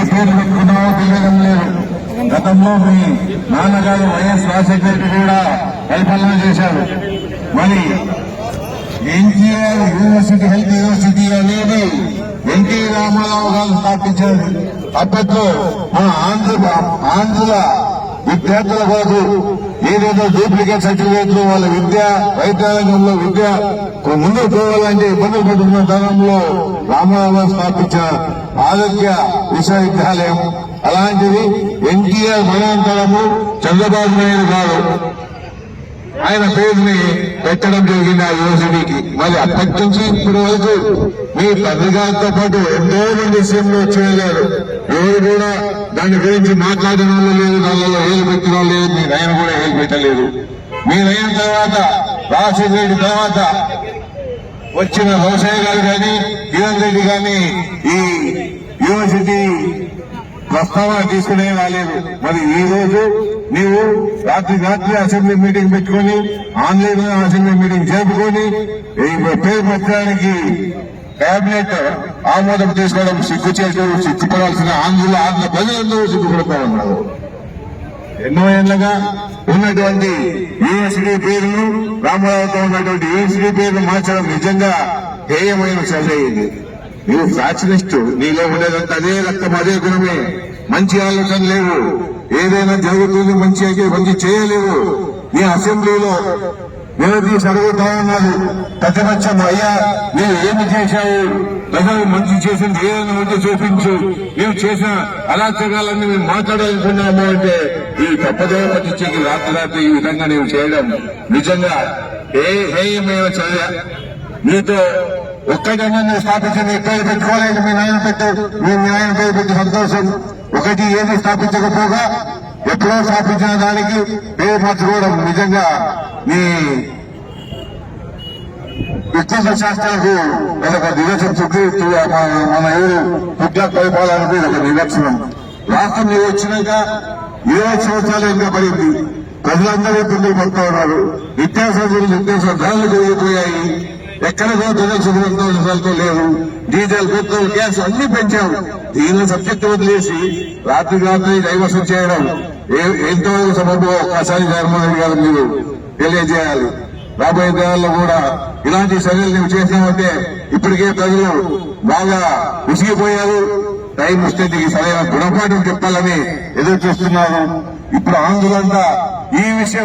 ఏ పేరు పెట్టుకున్నామో తెలియడం లేదు గతంలో మీ నాన్నగారు వైఎస్ రాజశేఖర రెడ్డి కూడా పరిపాలన చేశారు మరి ఎన్టీఆర్ యూనివర్సిటీ హెల్త్ యూనివర్సిటీ అనేది ఎన్టీ రామారావు గారు స్థాపించారు అప్పట్లో మన ఆంధ్ర ఆంధ్ర విద్యార్థుల కాదు ఏదైతే డూప్లికేట్ సర్టిఫికేట్లు వాళ్ళ విద్య వైద్యారంగంలో విద్య ముందుకు పోవాలంటే ఇబ్బందులు పడుతున్న తరంలో రామారావు స్థాపించిన ఆరోగ్య విశ్వవిద్యాలయం. అలాంటిది ఎన్టీఆర్ మనంతరము చంద్రబాబు నాయుడు గారు ఆయన పేరుని పెట్టడం జరిగింది ఆ యూనివర్సిటీకి మరి అప్పటి నుంచి ఇప్పటి వరకు మీ తండ్రి గారితో పాటు ఎంతో మంది సీఎంలు వచ్చి ఎవరు కూడా దాని గురించి మాట్లాడిన వాళ్ళు లేదు దానిలో ఏలు పెట్టిన వాళ్ళు లేదు మీ నయన కూడా ఏలు పెట్టలేదు. మీరైన తర్వాత రాజశేఖర రెడ్డి తర్వాత వచ్చిన వ్యవసాయ గారు కానీ కిరణ్ రెడ్డి కానీ ఈ యూనివర్సిటీ ప్రస్తావన తీసుకునే రాలేదు. మరి ఈ రోజు నీవు రాత్రి రాత్రి అసెంబ్లీ మీటింగ్ పెట్టుకొని ఆన్లైన్లో అసెంబ్లీ మీటింగ్ జరుపుకొని ఈ పేరు పెట్టడానికి కేబినెట్ ఆమోదం తీసుకోవడం సిగ్గు చేయడం సిగ్గుపడాల్సిన ఆంధ్రుల ఆంధ్ర ప్రజలందరూ సిగ్గుపడతా ఉన్నారు. ఎన్నో ఏళ్ళుగా ఉన్నటువంటి యూనివర్సిటీ పేరును రామారావుతో ఉన్నటువంటి యూనివర్సిటీ పేరును మార్చడం నిజంగా హేయమైన చర్య ఇది. నీవు ఫ్యాషనిస్ట్ నీలో ఉండేదంతా అదే రక్తం అదే గుణమే. మంచి ఆలోచన లేవు. ఏదైనా జరుగుతుంది మంచి అయితే మంచి చేయలేవు. నీ అసెంబ్లీలో నిలదీసి అడుగుతా ఉన్నారు ప్రతిపక్షం అయ్యా నీవు ఏమి చేశావు? ప్రజలు మంచి చేసింది ఏదైనా మంచి చూపించు. నీవు చేసిన అరాచకాలన్నీ మేము మాట్లాడాలనుకున్నాము అంటే ఈ తప్పదేవ పట్టించేకి రాత్రి రాత్రి ఈ విధంగా నీవు చేయడం నిజంగా ఏ హేయమైన చర్య నీతో ఒక్కటన్నా నేను స్థాపించిన నీ పేరు పెట్టుకోలేదు మీ నాయన పెట్టు మీ నాయన పేరు పెట్టి సంతోషం. ఒకటి ఏది స్థాపించకపోగా ఎప్పుడో స్థాపించిన దానికి పేరు మార్చుకోవడం నిజంగా మీ వ్యక్తిత్వ శాస్త్రాలకు ఒక నిరసన చుట్టూ మన ఎవరు పుట్ల పరిపాలనకు ఒక నిరక్షణం రాష్ట్రం మీరు వచ్చినాక ఇరవై సంవత్సరాలు ఇంకా పడింది. ప్రజలందరూ ఇబ్బందులు పడుతూ ఉన్నారు. నిత్యావసర నిత్యావసర ధరలు పెరిగిపోయాయి. ఎక్కడ కూడా ప్రజలు సుఖంతో లేదు డీజిల్ పెట్రోల్ గ్యాస్ అన్ని పెంచాం. దీనిని సబ్జెక్ట్ వదిలేసి రాత్రి రాత్రి డైవర్షన్ చేయడం. ఏ- ఎంతవరకు సమర్థం ఒక్కసారి జగన్మోహన్ గారు మీరు తెలియజేయాలి. రాబోయే దినాల్లో కూడా ఇలాంటి చర్యలు నువ్వు చేసినామంటే ఇప్పటికే ప్రజలు బాగా విసిగిపోయారు టైం వస్తే నీకు సరైన గుణపాఠం చెప్పాలని ఎదురు చూస్తున్నారు. ఇప్పుడు ఆంధ్రులంతా ఈ విషయం